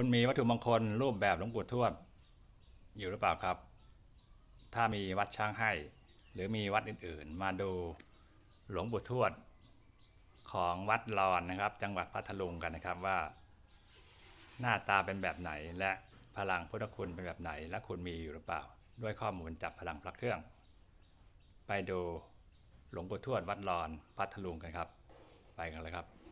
คุณมีวัตถุมงคลรูปแบบหลวงปู่ทวดอยู่หรือเปล่าครับ ถ้ามีวัดช้างให้ หรือมีวัดอื่นๆ มาดูหลวงปู่ทวดของวัดลอนนะครับ จังหวัดพัทลุงกันนะครับว่า หน้าตาเป็นแบบไหนและพลังพุทธคุณเป็นแบบไหน และคุณมีอยู่หรือเปล่า ด้วยข้อมูลจับพลังพระเครื่อง ไปดูหลวงปู่ทวดวัดลอนพัทลุงกันครับ ไปกันเลยครับ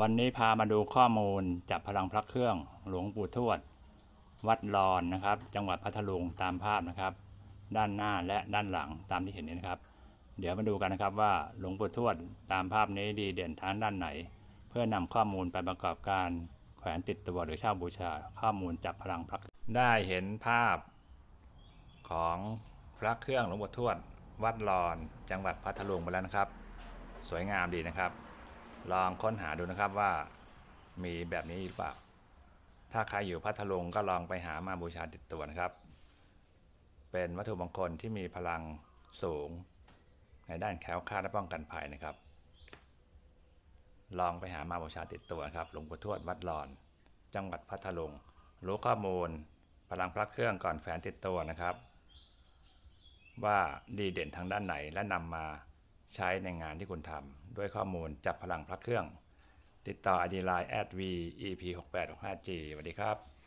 วันนี้พามาดูข้อมูลจับพลังพระเครื่องหลวงปู่ทวด วัดลอนนะครับ จังหวัดพัทลุงตามภาพนะครับ ด้านหน้าและด้านหลังตามที่เห็นนี้นะครับ เดี๋ยวมาดูกันนะครับว่าหลวงปู่ทวดตามภาพนี้ดีเด่นทางด้านไหน เพื่อนำข้อมูลไปประกอบการแขวนติดตัวหรือเช่าบูชา ข้อมูลจับพลังพระได้เห็นภาพของพระเครื่องหลวงปู่ทวด วัดลอน จังหวัดพัทลุงไปแล้วนะครับ สวยงามดีนะครับ ลองค้นหาดูนะครับว่ามีแบบนี้หรือเปล่า ถ้าใครอยู่พัทลุงก็ลองไปหามาบูชาติดตัวนะครับ เป็นวัตถุมงคลที่มีพลังสูง ในด้านแคล้วคลาดและป้องกันภัยนะครับ ลองไปหามาบูชาติดตัวครับ หลวงปู่ทวดวัดหลอน จังหวัดพัทลุง รู้ข้อมูล พลังพระเครื่องก่อนแฝนติดตัวนะครับ ว่าดีเด่นทางด้านไหนและนำมา ใช้ในงานที่คุณทำด้วยข้อมูลจับพลังพระเครื่อง ติดต่ออดีไลน์ at v ep 6 8 6 5 g สวัสดีครับ